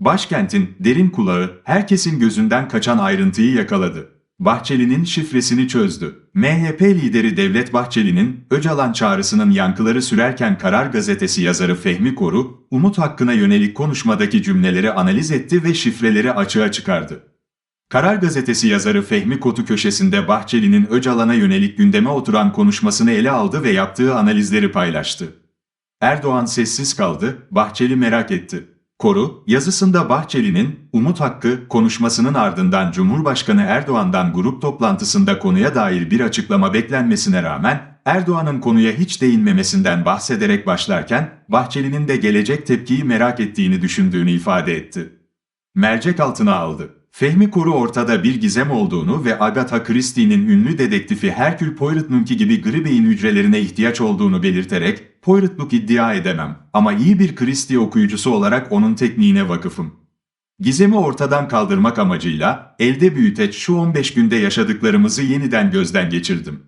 Başkentin derin kulağı herkesin gözünden kaçan ayrıntıyı yakaladı. Bahçeli'nin şifresini çözdü. MHP lideri Devlet Bahçeli'nin Öcalan çağrısının yankıları sürerken Karar Gazetesi yazarı Fehmi Koru, Umut Hakkı'na yönelik konuşmadaki cümleleri analiz etti ve şifreleri açığa çıkardı. Karar Gazetesi yazarı Fehmi Kotu köşesinde Bahçeli'nin Öcalan'a yönelik gündeme oturan konuşmasını ele aldı ve yaptığı analizleri paylaştı. Erdoğan sessiz kaldı, Bahçeli merak etti. Koru, yazısında Bahçeli'nin Umut Hakkı konuşmasının ardından Cumhurbaşkanı Erdoğan'dan grup toplantısında konuya dair bir açıklama beklenmesine rağmen Erdoğan'ın konuya hiç değinmemesinden bahsederek başlarken Bahçeli'nin de gelecek tepkiyi merak ettiğini düşündüğünü ifade etti. Mercek altına aldı. Fehmi Koru ortada bir gizem olduğunu ve Agatha Christie'nin ünlü dedektifi Herkül Poirot'unki gibi gri beyin hücrelerine ihtiyaç olduğunu belirterek Poirotluk iddia edemem ama iyi bir Christie okuyucusu olarak onun tekniğine vakıfım. Gizemi ortadan kaldırmak amacıyla elde büyüteç şu 15 günde yaşadıklarımızı yeniden gözden geçirdim.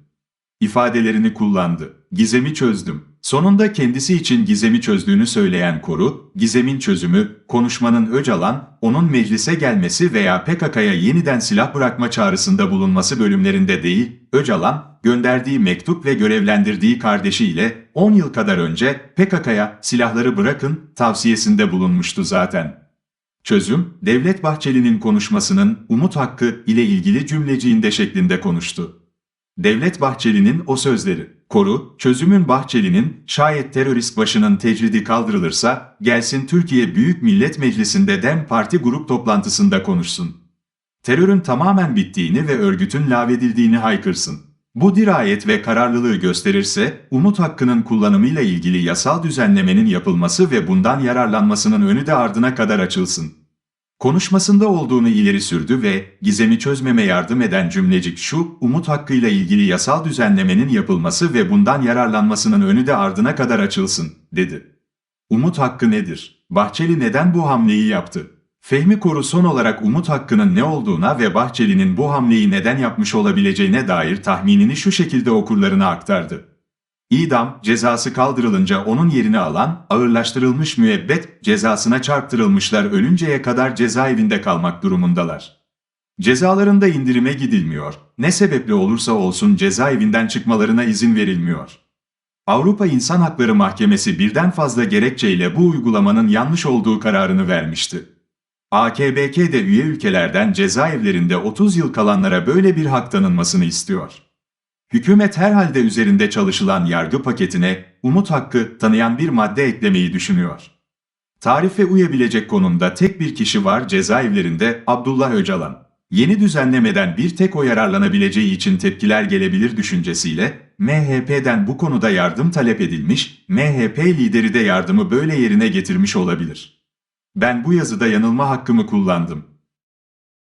İfadelerini kullandı. Gizemi çözdüm. Sonunda kendisi için gizemi çözdüğünü söyleyen Koru, gizemin çözümü, konuşmanın Öcalan, onun meclise gelmesi veya PKK'ya yeniden silah bırakma çağrısında bulunması bölümlerinde değil, Öcalan, gönderdiği mektup ve görevlendirdiği kardeşiyle 10 yıl kadar önce PKK'ya silahları bırakın tavsiyesinde bulunmuştu zaten. Çözüm, Devlet Bahçeli'nin konuşmasının Umut Hakkı ile ilgili cümleciğinde şeklinde konuştu. Devlet Bahçeli'nin o sözleri. Koru, çözümün Bahçeli'nin şayet terörist başının tecridi kaldırılırsa gelsin Türkiye Büyük Millet Meclisi'nde DEM Parti grup toplantısında konuşsun. Terörün tamamen bittiğini ve örgütün lağvedildiğini haykırsın. Bu dirayet ve kararlılığı gösterirse Umut Hakkı'nın kullanımıyla ilgili yasal düzenlemenin yapılması ve bundan yararlanmasının önü de ardına kadar açılsın. Konuşmasında olduğunu ileri sürdü ve gizemi çözmeme yardım eden cümlecik şu, umut hakkıyla ilgili yasal düzenlemenin yapılması ve bundan yararlanmasının önü de ardına kadar açılsın, dedi. Umut hakkı nedir? Bahçeli neden bu hamleyi yaptı? Fehmi Koru son olarak umut hakkının ne olduğuna ve Bahçeli'nin bu hamleyi neden yapmış olabileceğine dair tahminini şu şekilde okurlarına aktardı. İdam cezası kaldırılınca onun yerini alan ağırlaştırılmış müebbet cezasına çarptırılmışlar ölünceye kadar cezaevinde kalmak durumundalar. Cezalarında indirime gidilmiyor. Ne sebeple olursa olsun cezaevinden çıkmalarına izin verilmiyor. Avrupa İnsan Hakları Mahkemesi birden fazla gerekçeyle bu uygulamanın yanlış olduğu kararını vermişti. AKBK de üye ülkelerden cezaevlerinde 30 yıl kalanlara böyle bir hak tanınmasını istiyor. Hükümet herhalde üzerinde çalışılan yargı paketine umut hakkı tanıyan bir madde eklemeyi düşünüyor. Tarife uyabilecek konumda tek bir kişi var cezaevlerinde Abdullah Öcalan. Yeni düzenlemeden bir tek o yararlanabileceği için tepkiler gelebilir düşüncesiyle MHP'den bu konuda yardım talep edilmiş, MHP lideri de yardımı böyle yerine getirmiş olabilir. Ben bu yazıda yanılma hakkımı kullandım.